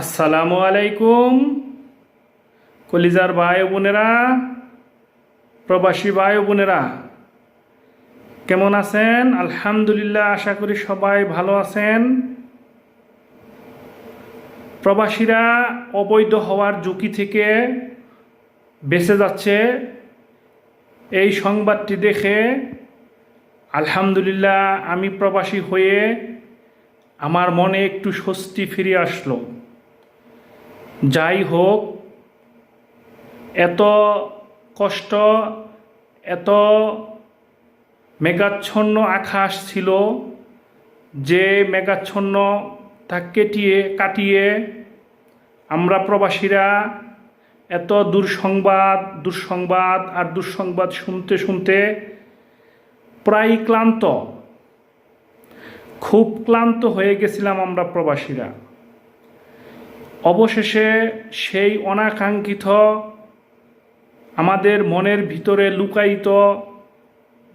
আসসালামু আলাইকুম। কলিজার ভাই বোনেরা, প্রবাসী ভাই বোনেরা, কেমন আছেন? আলহামদুলিল্লাহ, আশা করি সবাই ভালো আছেন। প্রবাসীরা অবৈধ হওয়ার ঝুঁকি থেকে বেঁচে যাচ্ছে। এই সংবাদটি দেখে আলহামদুলিল্লাহ, আমি প্রবাসী হয়ে আমার মনে একটু স্বস্তি ফিরে আসলো। যাই হোক, এত কষ্ট, এত মেঘাচ্ছন্ন আকাশ ছিল যে মেঘাচ্ছন্ন তা কেটিয়ে কাটিয়ে আমরা প্রবাসীরা এত দুঃসংবাদ দুঃসংবাদ আর দুঃসংবাদ শুনতে শুনতে প্রায় ক্লান্ত। খুব ক্লান্ত হয়ে গেছিলাম আমরা প্রবাসীরা। অবশেষে সেই অনাকাঙ্ক্ষিত, আমাদের মনের ভিতরে লুকায়িত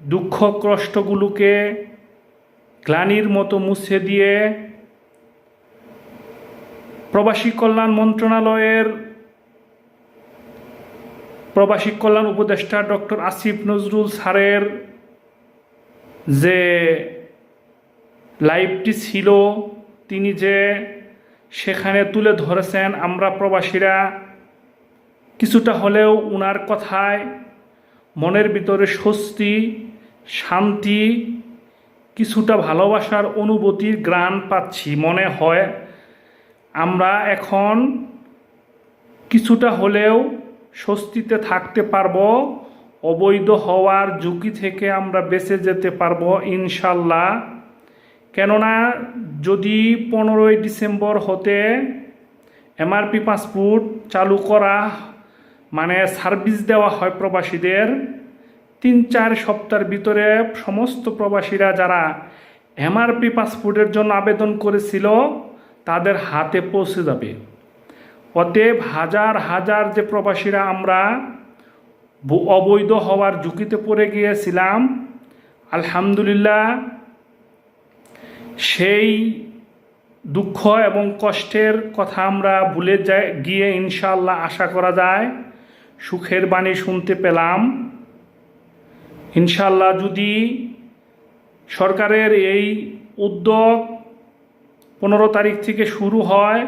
দুঃখ কষ্টগুলোকে গ্লানির মতো মুছে দিয়ে প্রবাসী কল্যাণ মন্ত্রণালয়ের প্রবাসী কল্যাণ উপদেষ্টা ডক্টর আসিফ নজরুল স্যারের যে লাইভটি ছিল, তিনি যে সেখানে তুলে ধরেছেন আমরা প্রবাসীরা। কিছুটা হলেও উনার কথায় মনের ভিতরে স্বস্তি, শান্তি, কিছুটা ভালোবাসার অনুভূতির গ্রাণ পাচ্ছি। মনে হয় আমরা এখন কিছুটা হলেও স্বস্তিতে থাকতে পারব, অবৈধ হওয়ার ঝুঁকি থেকে আমরা বেঁচে যেতে পারব, ইনশাল্লাহ। কেননা যদি পনেরোই ডিসেম্বর হতে এমআরপি পাসপোর্ট চালু করা মানে সার্ভিস দেওয়া হয় প্রবাসীদের, তিন চার সপ্তাহের ভিতরে সমস্ত প্রবাসীরা যারা এমআরপি পাসপোর্টের জন্য আবেদন করেছিল, তাদের হাতে পৌঁছে যাবে। অতএব হাজার হাজার যে প্রবাসীরা আমরা অবৈধ হওয়ার ঝুঁকিতে পড়ে গিয়েছিলাম, আলহামদুলিল্লাহ সেই দুঃখ এবং কষ্টের কথা আমরা ভুলে যাই গিয়ে ইনশাল্লাহ আশা করা যায়, সুখের বাণী শুনতে পেলাম। ইনশাল্লাহ যদি সরকারের এই উদ্যোগ পনেরো তারিখ থেকে শুরু হয়,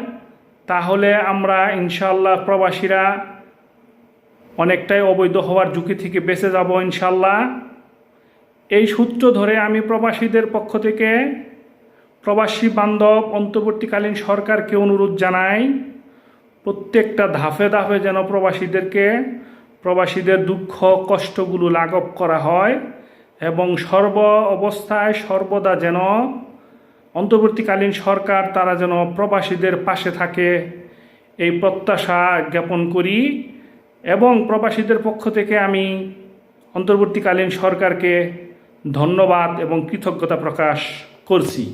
তাহলে আমরা ইনশাল্লাহ প্রবাসীরা অনেকটাই অবৈধ হওয়ার ঝুঁকি থেকে বেঁচে যাব ইনশাল্লাহ এই সূত্র ধরে আমি প্রবাসীদের পক্ষ থেকে প্রবাসী বান্ধব অন্তর্বর্তীকালীন সরকারকে অনুরোধ জানাই, প্রত্যেকটা ধাপে ধাপে যেন প্রবাসীদেরকে, প্রবাসীদের দুঃখ, কষ্টগুলো লাঘব করা হয় এবং সর্ব অবস্থায় সর্বদা যেন অন্তর্বর্তীকালীন সরকার তারা যেন প্রবাসীদের পাশে থাকে, এই প্রত্যাশা জ্ঞাপন করি এবং প্রবাসীদের পক্ষ থেকে আমি অন্তর্বর্তীকালীন সরকারকে ধন্যবাদ এবং কৃতজ্ঞতা প্রকাশ করছি।